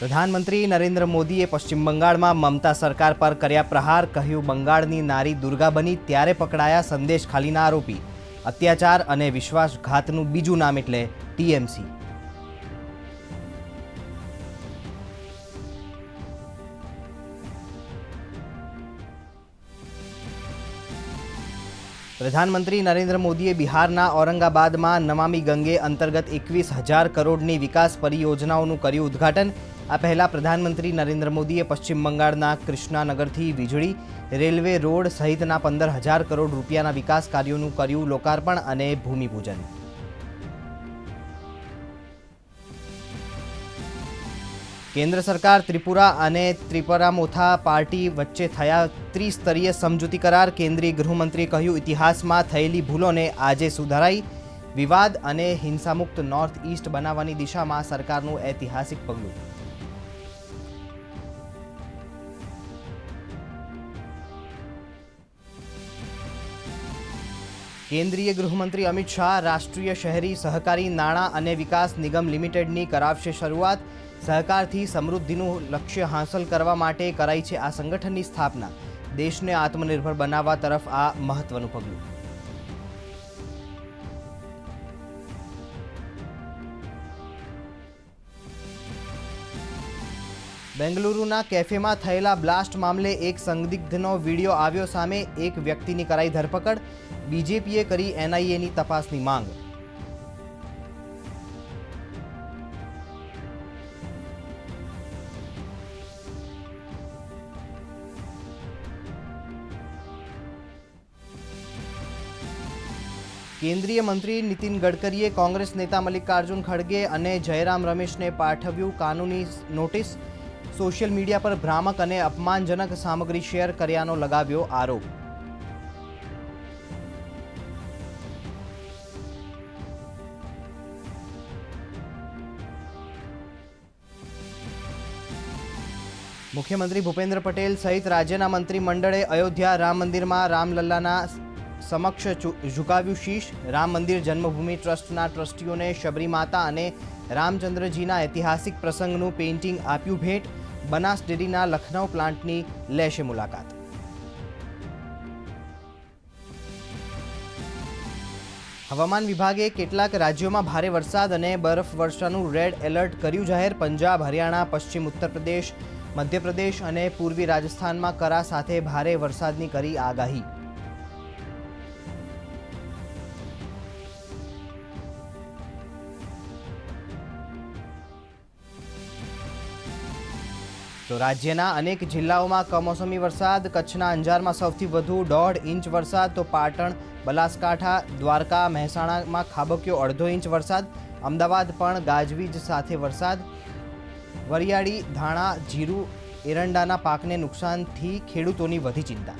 પ્રધાનમંત્રી નરેન્દ્ર મોદીએ પશ્ચિમ બંગાળમાં મમતા સરકાર પર કર્યા પ્રહાર કહ્યું, બંગાળની નારી દુર્ગા બની ત્યારે પકડાયા સંદેશ ખાલીના આરોપી. અત્યાચાર અને વિશ્વાસઘાતનું બીજું નામ એટલે ટીએમસી. પ્રધાનમંત્રી નરેન્દ્ર મોદીએ બિહારના ઔરંગાબાદમાં નમામી ગંગે અંતર્ગત એકવીસ હજાર કરોડની વિકાસ પરિયોજનાઓનું કર્યું ઉદ્ઘાટન. આ પહેલા પ્રધાનમંત્રી નરેન્દ્ર મોદીએ પશ્ચિમ બંગાળના કૃષ્ણાનગરથી વીજળી, રેલવે રોડ સહિતના પંદર હજાર કરોડ રૂપિયાના વિકાસ કાર્યોનું કર્યું લોકાર્પણ અને ભૂમિપૂજન. કેન્દ્ર સરકાર ત્રિપુરા અને ત્રિપરામોથા પાર્ટી વચ્ચે થયા ત્રિસ્તરીય સમજૂતી કરાર કેન્દ્રીય ગૃહમંત્રીએ કહ્યું, ઇતિહાસમાં થયેલી ભૂલોને આજે સુધારાઈ, વિવાદ અને હિંસામુક્ત નોર્થ ઈસ્ટ બનાવવાની દિશામાં સરકારનું ઐતિહાસિક પગલું. કેન્દ્રીય ગૃહમંત્રી અમિત શાહ રાષ્ટ્રીય શહેરી સહકારી નાણાં અને વિકાસ નિગમ લિમિટેડની કરાવશે શરૂઆત. સહકારથી સમૃદ્ધિનું લક્ષ્ય હાંસલ કરવા માટે કરાઈ છે આ સંગઠનની સ્થાપના. દેશને આત્મનિર્ભર બનાવવા તરફ આ મહત્વનું પગલું. બેંગલુરુના કેફેમાં થયેલા બ્લાસ્ટ મામલે એક સંદિગ્ધનો વીડિયો આવ્યો સામે એક વ્યક્તિની કરાઈ ધરપકડ. બીજેપીએ કરી એનઆઈએની તપાસની માંગ. કેન્દ્રીય મંત્રી નીતિન ગડકરીએ કોંગ્રેસ નેતા મલ્લિકાર્જુન ખડગે અને જયરામ રમેશને પાઠવ્યું કાનૂની નોટિસ. સોશિયલ મીડિયા પર ભ્રામક અને અપમાનજનક સામગ્રી શેર કર્યાનો લગાવ્યો આરોપ. મુખ્યમંત્રી ભૂપેન્દ્ર પટેલ સહિત રાજ્યના મંત્રીમંડળે અયોધ્યા રામ મંદિરમાં રામલલ્લાના સમક્ષ ઝુકાવ્યું શીશ. રામ મંદિર જન્મભૂમિ ટ્રસ્ટના ટ્રસ્ટીઓને શબરી માતા અને રામચંદ્રજીના ઐતિહાસિક પ્રસંગનું પેઇન્ટિંગ આપ્યું ભેટ. બનાસ ડેરીના લખનૌ પ્લાન્ટની લેશે મુલાકાત. હવામાન વિભાગે કેટલાક રાજ્યોમાં ભારે વરસાદ અને બરફવર્ષાનું રેડ એલર્ટ કર્યું જાહેર. પંજાબ, હરિયાણા, પશ્ચિમ ઉત્તર પ્રદેશ, મધ્યપ્રદેશ અને પૂર્વી રાજસ્થાનમાં કરા સાથે ભારે વરસાદની કરી આગાહી. તો રાજ્યના અનેક જિલ્લાઓમાં કમોસમી વરસાદ, કચ્છના અંજારમાં સૌથી વધુ દોઢ ઇંચ વરસાદ, તો પાટણ બનાસકાંઠા દ્વારકા, મહેસાણામાં ખાબક્યો અડધો ઇંચ વરસાદ, અમદાવાદ પણ ગાજવીજ સાથે વરસાદ. વરિયાળી, ધાણા, જીરું, એરંડાના પાકને નુકસાનથી ખેડૂતોની વધી ચિંતા.